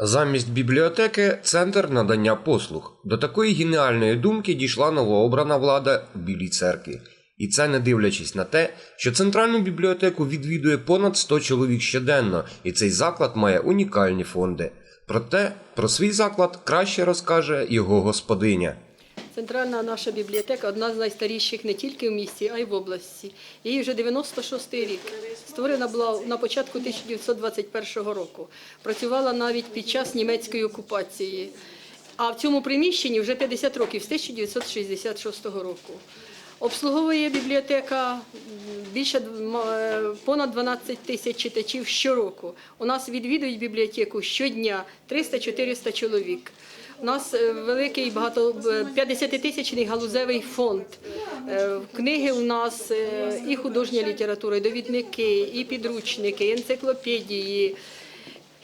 Замість бібліотеки центр надання послуг. До такої геніальної думки дійшла новообрана влада в Білій церкві. І це не дивлячись на те, що центральну бібліотеку відвідує понад 100 чоловік щоденно, і цей заклад має унікальні фонди. Проте про свій заклад краще розкаже його господиня. Центральна наша бібліотека одна з найстаріших не тільки в місті, а й в області. Їй вже 96-й рік. Створена була на початку 1921 року. Працювала навіть під час німецької окупації. А в цьому приміщенні вже 50 років з 1966 року. Обслуговує бібліотека більше е, понад 12 тисяч читачів щороку. У нас відвідують бібліотеку щодня 300-400 чоловік. У нас е, великий багато 50-тисячний галузевий фонд. Е, Книги у нас е, і художня література, і довідники, і підручники, і енциклопедії,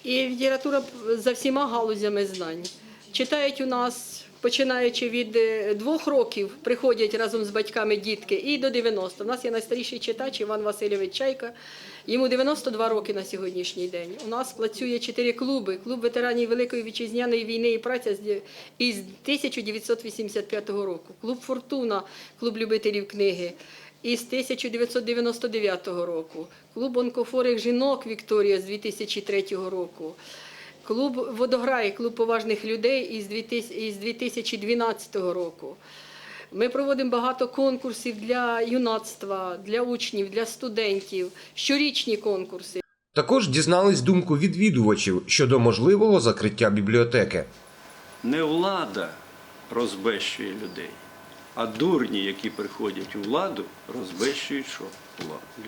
і література за всіма галузями знань. Читають у нас, починаючи від е, двох років, приходять разом з батьками дітки, і до 90. У нас є найстаріший читач Іван Васильович Чайка. Йому 92 роки на сьогоднішній день. У нас працює чотири клуби: клуб ветеранів Великої вітчизняної війни і праця із 1985 року, клуб Фортуна, клуб любителів книги. Із 1999 року, клуб онкофорих жінок Вікторія з 2003 року, клуб Водограй, клуб поважних людей із 2012 року. Ми проводимо багато конкурсів для юнацтва, для учнів, для студентів, щорічні конкурси. Також дізнались думку відвідувачів щодо можливого закриття бібліотеки. Не влада розбещує людей, а дурні, які приходять у владу, розбещують що?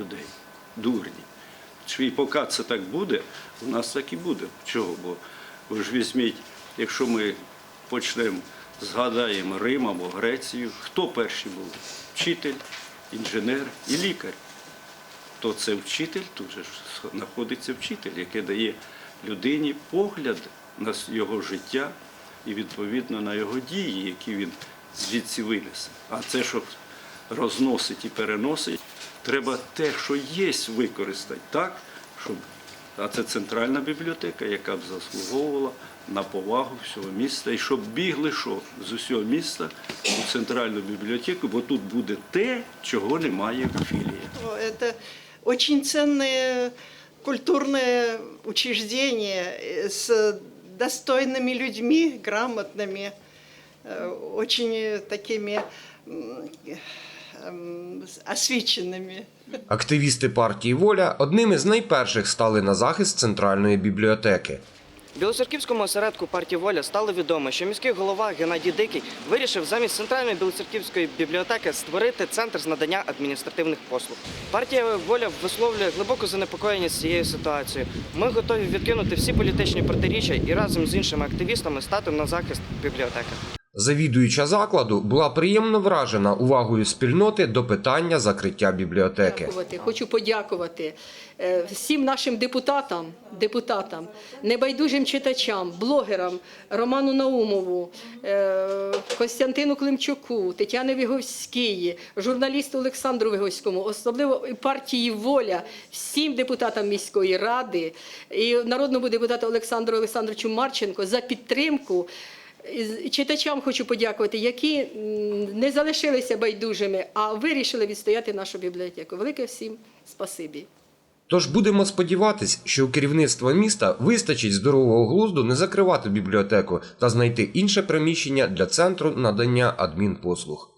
Людей. Дурні. І поки це так буде, у нас так і буде. Чого? Бо ви ж візьміть, якщо ми почнемо, згадаємо Рим або Грецію, хто перші були? Вчитель, інженер і лікар то це вчитель, тут же знаходиться вчитель, який дає людині погляд на його життя і відповідно на його дії, які він звідси винесе. А це, що розносить і переносить, треба те, що є, використати так, щоб. А це центральна бібліотека, яка б заслуговувала на повагу всього міста, і щоб бігли що з усього міста у центральну бібліотеку, бо тут буде те, чого немає в філії. Это очень ценное культурное учреждение э, с достойными людьми, грамотными, э, очень такими м, эм, освіченными. Активісти партії Воля одними з найперших стали на захист центральної бібліотеки. Білоцерківському осередку партії Воля стало відомо, що міський голова Геннадій Дикий вирішив замість центральної білоцерківської бібліотеки створити центр з надання адміністративних послуг. Партія Воля висловлює глибоку занепокоєність цією ситуацією. Ми готові відкинути всі політичні протиріччя і разом з іншими активістами стати на захист бібліотеки. Завідуюча закладу була приємно вражена увагою спільноти до питання закриття бібліотеки. Хочу подякувати е, всім нашим депутатам, депутатам, небайдужим читачам, блогерам Роману Наумову, е, Костянтину Климчуку, Тетяні Віговській, журналісту Олександру Виговському, особливо партії Воля, всім депутатам міської ради і народному депутату Олександру Олександровичу Марченко за підтримку. Читачам хочу подякувати, які не залишилися байдужими, а вирішили відстояти нашу бібліотеку. Велике всім спасибі. Тож будемо сподіватись, що у керівництва міста вистачить здорового глузду не закривати бібліотеку та знайти інше приміщення для центру надання адмінпослуг.